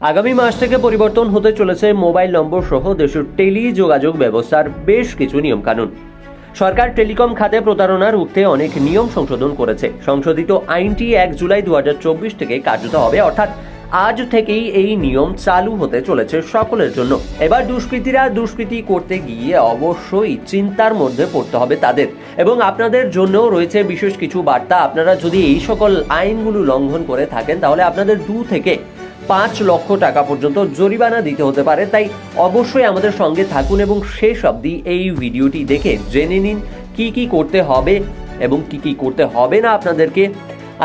আগামী মাস থেকে পরিবর্তন হতে চলেছে মোবাইল নম্বর সহ দেশের টেলি যোগাযোগ ব্যবস্থার বেশ কিছু নিয়মকানুন। সরকার টেলিকম খাতে প্রতারণা রুখতে অনেক নিয়ম সংশোধন করেছে। সংশোধিত আইনটি এক জুলাই দু থেকে কার্যত হবে, অর্থাৎ আজ থেকেই এই নিয়ম চালু হতে চলেছে সকলের জন্য। এবার দুষ্কৃতীরা দুষ্কৃতি করতে গিয়ে অবশ্যই চিন্তার মধ্যে পড়তে হবে তাদের। এবং আপনাদের জন্যও রয়েছে বিশেষ কিছু বার্তা। আপনারা যদি এই সকল আইনগুলো লঙ্ঘন করে থাকেন, তাহলে আপনাদের দু থেকে পাঁচ লক্ষ টাকা পর্যন্ত জরিমানা দিতে হতে পারে। তাই অবশ্যই আমাদের সঙ্গে থাকুন এবং শেষ অবধি এই ভিডিওটি দেখে জেনে নিন কি কি করতে হবে এবং কি কি করতে হবে না আপনাদেরকে।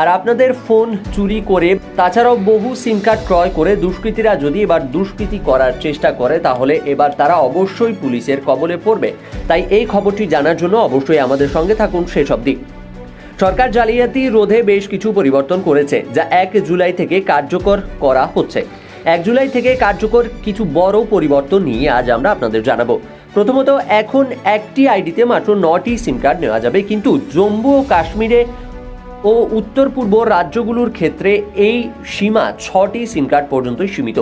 আর আপনাদের ফোন চুরি করে, তাছাড়াও বহু সিম কার্ড ক্রয় করে দুষ্কৃতীরা যদি এবার দুষ্কৃতি করার চেষ্টা করে, তাহলে এবার তারা অবশ্যই পুলিশের কবলে পড়বে। তাই এই খবরটি জানার জন্য অবশ্যই আমাদের সঙ্গে থাকুন শেষ অবধি। সরকার জালিয়াতি রোধে বেশ কিছু পরিবর্তন করেছে, যা এক জুলাই থেকে কার্যকর করা হচ্ছে। এক জুলাই থেকে কার্যকর কিছু বড় পরিবর্তন নিয়ে আজ আমরা আপনাদের জানাব। প্রথমত, এখন একটি আইডিতে মাত্র নটি সিম কার্ড নেওয়া যাবে, কিন্তু জম্মু ও কাশ্মীরে ও উত্তর পূর্ব রাজ্যগুলোর ক্ষেত্রে এই সীমা ছটি সিম কার্ড পর্যন্তই সীমিত।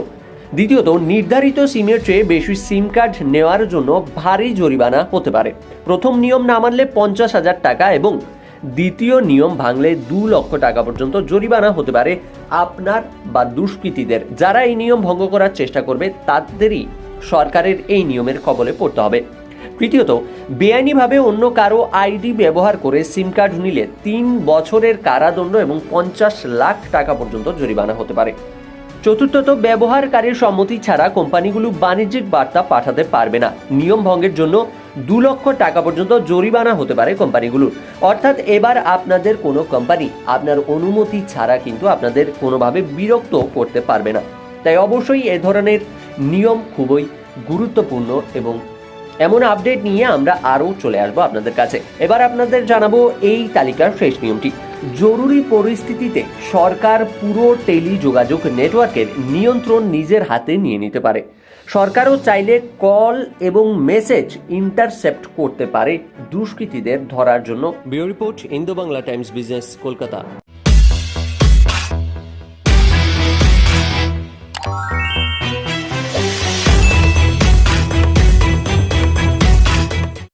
দ্বিতীয়ত, নির্ধারিত সিমের চেয়ে বেশি সিম কার্ড নেওয়ার জন্য ভারী জরিমানা হতে পারে। প্রথম নিয়ম না মানলে পঞ্চাশ হাজার টাকা এবং দ্বিতীয় নিয়ম ভাঙলে দু লক্ষ টাকা পর্যন্ত জরিমানা হতে পারে আপনার বা দুষ্কৃতীদের। যারা এই নিয়ম ভঙ্গ করার চেষ্টা করবে, তাদেরই সরকারের এই নিয়মের কবলে পড়তে হবে। তৃতীয়ত, বেআইনিভাবে অন্য কারও আইডি ব্যবহার করে সিম কার্ড নিলে তিন বছরের কারাদণ্ড এবং পঞ্চাশ লাখ টাকা পর্যন্ত জরিমানা হতে পারে। চতুর্থত ব্যবহারকারীর সম্মতি ছাড়া কোম্পানিগুলো বাণিজ্যিক বার্তা পাঠাতে পারবে না। নিয়ম ভঙ্গের জন্য দু লক্ষ টাকা পর্যন্ত জরিমানা হতে পারে কোম্পানিগুলোর। অর্থাৎ এবার আপনাদের কোনো কোম্পানি আপনার অনুমতি ছাড়া কিন্তু আপনাদের কোনোভাবে বিরক্ত করতে পারবে না। তাই অবশ্যই এ ধরনের নিয়ম খুবই গুরুত্বপূর্ণ এবং এমন আপডেট নিয়ে আমরা আরও চলে আসব আপনাদের কাছে। এবার আপনাদের জানাব এই তালিকার শেষ নিয়মটি। জরুরি পরিস্থিতিতে সরকার পুরো টেলিযোগাযোগ নেটওয়ার্কের নিয়ন্ত্রণ নিজের হাতে নিয়ে নিতে পারে। সরকারও চাইলে কল এবং মেসেজ ইন্টারসেপ্ট করতে পারে দুষ্কৃতীদের ধরার জন্য। Bureau report Indo Bangla Times business, Kolkata.